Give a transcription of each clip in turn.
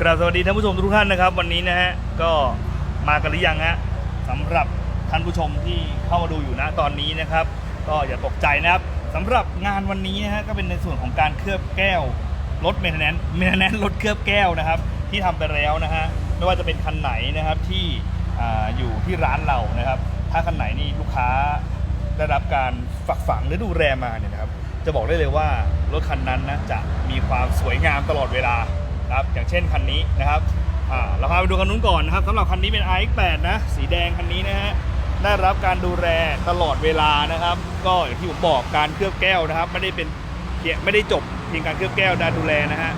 กราบสวัสดีท่านผู้ชมทุกท่านนะครับ วันนี้นะฮะก็มากันหรือยังฮะสำหรับท่านผู้ชมที่เข้ามาดูอยู่นะตอนนี้นะครับ ก็อย่าตกใจนะครับสำหรับงานวันนี้นะฮะก็เป็นในส่วนของการเคลือบแก้วรถเมนแนนเมนแนนรถเคลือบแก้วนะครับ ที่ทำไปแล้วนะฮะไม่ว่าจะเป็นคันไหนนะครับที่อ่อยู่ที่ร้านเรานะครับ ถ้าคันไหนนี่ลูกค้าได้รับการฝักฝังหรือดูแลมาเนี่ยนะครับ จะบอกได้เลยว่ารถคันนั้นนะจะมีความสวยงามตลอดเวลา นะครับอย่างเช่นคันนี้นะครับเราพาไปดูคันนู้นก่อนนะครับสำหรับคันนี้เป็น iX8 นะสีแดงคันนี้นะฮะได้รับการดูแลตลอดเวลานะครับ ก็อย่างที่ผมบอกการเคลือบแก้วนะครับ ไม่ได้เป็นเพียงไม่ได้จบเพียงการเคลือบแก้วการดูแลนะฮะ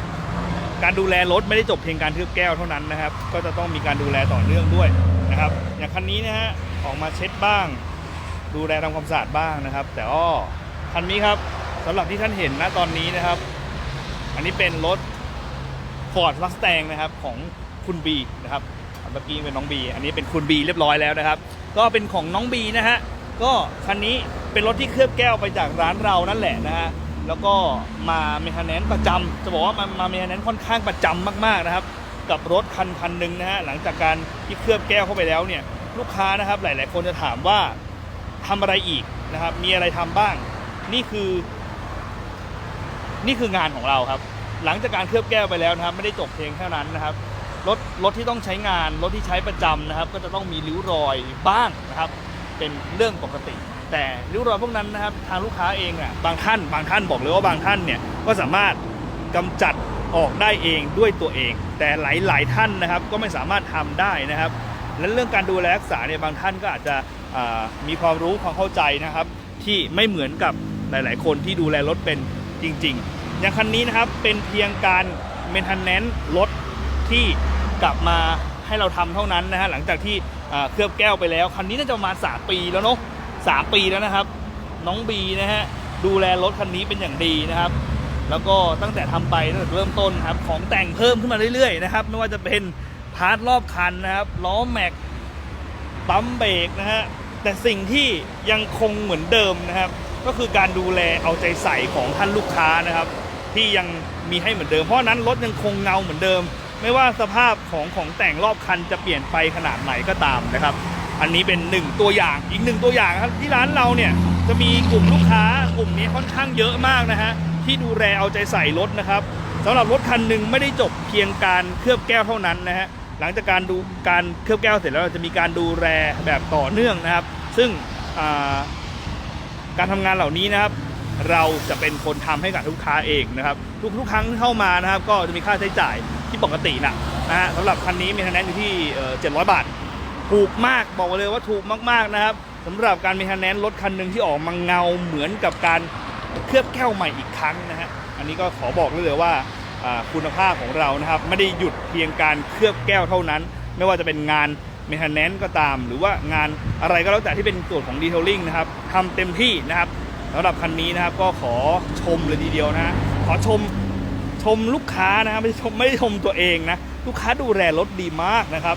การดูแลรถไม่ได้จบเพียงการเคลือบแก้วเท่านั้นนะครับ ก็จะต้องมีการดูแลต่อเนื่องด้วยนะครับ อย่างคันนี้นะฮะออกมาเช็ดบ้าง ดูแลทำความสะอาดบ้างนะครับ แต่อ้อคันนี้ครับสำหรับที่ท่านเห็นนะตอนนี้นะครับ อันนี้เป็นรถ Ford Mustang นะครับของคุณบีนะครับเมื่อกี้เป็นน้องบีอันนี้เป็นคุณบีเรียบร้อยแล้วนะครับ ก็เป็นของน้องบีนะฮะก็คันนี้เป็นรถที่เคลือบแก้วไปจากร้านเรานั่นแหละนะฮะแล้วก็มาเมคาแนนประจำจะบอกว่ามามาเมคาแนนค่อนข้างประจำมากๆนะครับ กับรถคันคันหนึ่งนะฮะหลังจากการที่เคลือบแก้วเข้าไปแล้วเนี่ยลูกค้านะครับหลาย ๆ คนจะถามว่าทำอะไรอีกนะครับ มีอะไรทำบ้าง นี่คือ นี่คืองานของเราครับ หลังจากการเคลือบแก้วไปแล้วนะครับ ไม่ได้จบเพียงแค่นั้นนะครับรถรถที่ต้องใช้งานรถที่ใช้ประจำนะครับ ก็จะต้องมีริ้วรอยบ้างนะครับ เป็นเรื่องปกติ แต่ริ้วรอยพวกนั้นนะครับ ทางลูกค้าเองอะบางท่านบางท่านบอกเลยว่าบางท่านเนี่ยก็สามารถกำจัดออกได้เองด้วยตัวเอง แต่หลายๆท่านนะครับก็ไม่สามารถทำได้นะครับและเรื่องการดูแลรักษาเนี่ยบางท่านก็อาจจะมีความรู้ความเข้าใจนะครับ ที่ไม่เหมือนกับหลาย ๆ คนที่ดูแลรถเป็นจริง ๆ อย่างคันนี้นะครับเป็นเพียงการเมนเทนแนนรถที่กลับมาให้เราทำเท่านั้นนะฮะหลังจากที่เคลือบแก้วไปแล้ว คันนี้น่าจะประมาณ3ปีแล้วเนาะสามปีแล้วนะครับ น้องบีนะฮะดูแลรถคันนี้เป็นอย่างดีนะครับ แล้วก็ตั้งแต่ทำไปตั้งแต่เริ่มต้นครับของแต่งเพิ่มขึ้นมาเรื่อยๆนะครับไม่ว่าจะเป็นพาร์ทรอบคันนะครับล้อแม็กปั๊มเบรกนะฮะแต่สิ่งที่ยังคงเหมือนเดิมนะครับ ก็คือการดูแลเอาใจใส่ของท่านลูกค้านะครับ ที่ยังมีให้เหมือนเดิม เพราะนั้นรถยังคงเงาเหมือนเดิม ไม่ว่าสภาพของของแต่งรอบคันจะเปลี่ยนไปขนาดไหนก็ตามนะครับ อันนี้เป็นหนึ่งตัวอย่างอีกหนึ่งตัวอย่างครับที่ร้านเราเนี่ยจะมีกลุ่มลูกค้ากลุ่มนี้ค่อนข้างเยอะมากนะฮะที่ดูแลเอาใจใส่รถนะครับสำหรับรถคันหนึ่งไม่ได้จบเพียงการเคลือบแก้วเท่านั้นนะฮะหลังจากการดูการเคลือบแก้วเสร็จแล้วเราจะมีการดูแลแบบต่อเนื่องนะครับ ซึ่งการทำงานเหล่านี้นะครับ เราจะเป็นคนทำให้กับลูกค้าเองนะครับทุกทุกครั้งที่เข้ามานะครับ ก็จะมีค่าใช้จ่ายที่ปกตินะนะฮะสำหรับคันนี้มีคะแนนอยู่ที่เจ็ดร้อยบาท ถูกมากบอกเลยว่าถูกมากๆนะครับสำหรับการมีคะแนนรถคันหนึ่งที่ออกมาเงาเหมือนกับการเคลือบแก้วใหม่อีกครั้งนะฮะอันนี้ก็ขอบอกเลยว่าอ่าคุณภาพของเรานะครับไม่ได้หยุดเพียงการเคลือบแก้วเท่านั้น ไม่ว่าจะเป็นงาน m ม i นแนนก็ตาม หรือว่างานอะไรก็แล้วแต่ที่เป็นส่วนของดีเทลลิ่งนะครับทำเต็มที่นะครับ สำหรับคันนี้นะครับก็ขอชมเลยทีเดียวนะ ขอชมชมลูกค้านะครับไม่ชมไม่ชมตัวเองนะ ลูกค้าดูแลรถดีมากนะครับ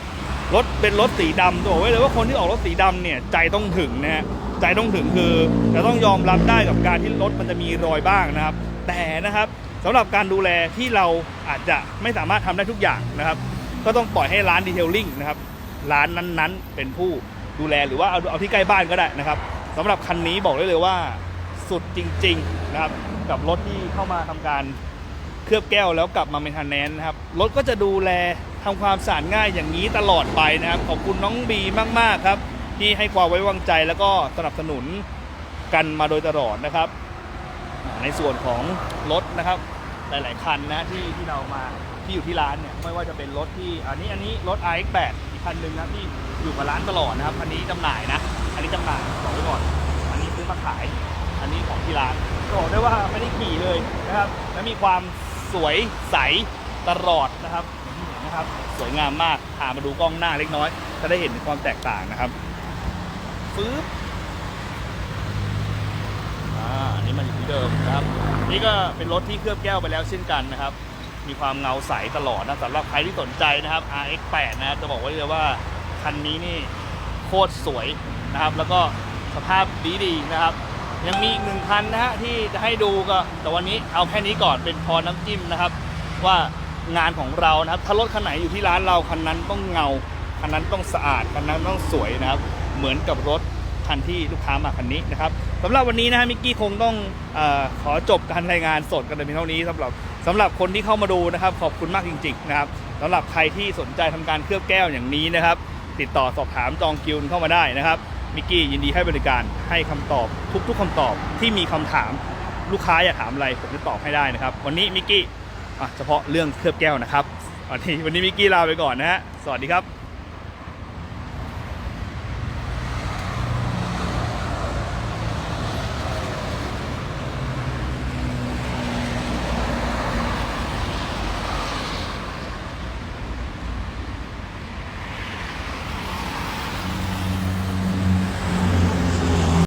รถเป็นรถสีดำจะบอกไว้เลยว่าคนที่ออกรถสีดำเนี่ยใจต้องถึงนะฮะใจต้องถึงคือจะต้องยอมรับได้กับการที่รถมันจะมีรอยบ้างนะครับ แต่นะครับสำหรับการดูแลที่เราอาจจะไม่สามารถทำได้ทุกอย่างนะครับ ก็ต้องปล่อยให้ร้านดีเทลลิ่งนะครับร้านนั้นๆ เป็นผู้ดูแลหรือว่าเอาเอาที่ใกล้บ้านก็ได้นะครับสำหรับคันนี้บอกได้เลยว่า สุดจริง ๆ นะครับ กับรถที่เข้ามาทำการเคลือบแก้วแล้วกลับมาเมนเทนแนนนะครับ รถก็จะดูแลทำความสะอาดง่ายอย่างนี้ตลอดไปนะครับ ขอบคุณน้องบีมาก ๆ ครับ ที่ให้ความไว้วางใจแล้วก็สนับสนุนกันมาโดยตลอดนะครับ ในส่วนของรถนะครับ หลาย ๆ คันนะที่ที่เรามาที่อยู่ที่ร้านเนี่ยไม่ว่าจะเป็นรถที่อันนี้อันนี้รถ iX8 อีกคันหนึ่งนะที่อยู่กับร้านตลอดนะครับคันนี้จำหน่ายนะ อันนี้จำหน่ายบอกไว้ก่อน อันนี้ซื้อมาขาย อันนี้ของที่ร้านบอกได้ว่าไม่ได้ขี่เลยนะครับ และมีความสวยใสตลอดนะครับที่เห็นนะครับ สวยงามมากพามาดูกล้องหน้าเล็กน้อย จะได้เห็นความแตกต่างนะครับฟื้บอ่าอันนี้มันอยู่ที่เดิมนะครับนี่ก็เป็นรถที่เคลือบแก้วไปแล้วเช่นกันนะครับ มีความเงาใสตลอดนะสำหรับใครที่สนใจนะครับ RX8 นะจะบอกไว้เลยว่าคันนี้นี่โคตรสวยนะครับ แล้วก็สภาพดีๆนะครับ ยังมีอีกหนึ่งคันนะฮะที่จะให้ดูก็ แต่วันนี้เอาแค่นี้ก่อนเป็นพอน้ำจิ้มนะครับ ว่างานของเรานะครับ ถ้ารถคันไหนอยู่ที่ร้านเราคันนั้นต้องเงาคันนั้นต้องสะอาดคันนั้นต้องสวยนะครับ เหมือนกับรถคันที่ลูกค้ามาคันนี้นะครับสำหรับวันนี้นะฮะมิกกี้คงต้องอขอจบการรายงานสดกันแต่เพียงเท่านี้สำหรับสำหรับคนที่เข้ามาดูนะครับ ขอบคุณมากจริง ๆ นะครับสำหรับใครที่สนใจทำการเคลือบแก้วอย่างนี้นะครับ ติดต่อสอบถามจองคิวเข้ามาได้นะครับ มิกกี้ยินดีให้บริการให้คำตอบทุก ๆคำตอบที่มีคำถามลูกค้าอยากถามอะไรผมจะตอบให้ได้นะครับ วันนี้มิกกี้เฉพาะเรื่องเคลือบแก้วนะครับวันนี้วันนี้มิกกี้ลาไปก่อนนะฮะสวัสดีครับ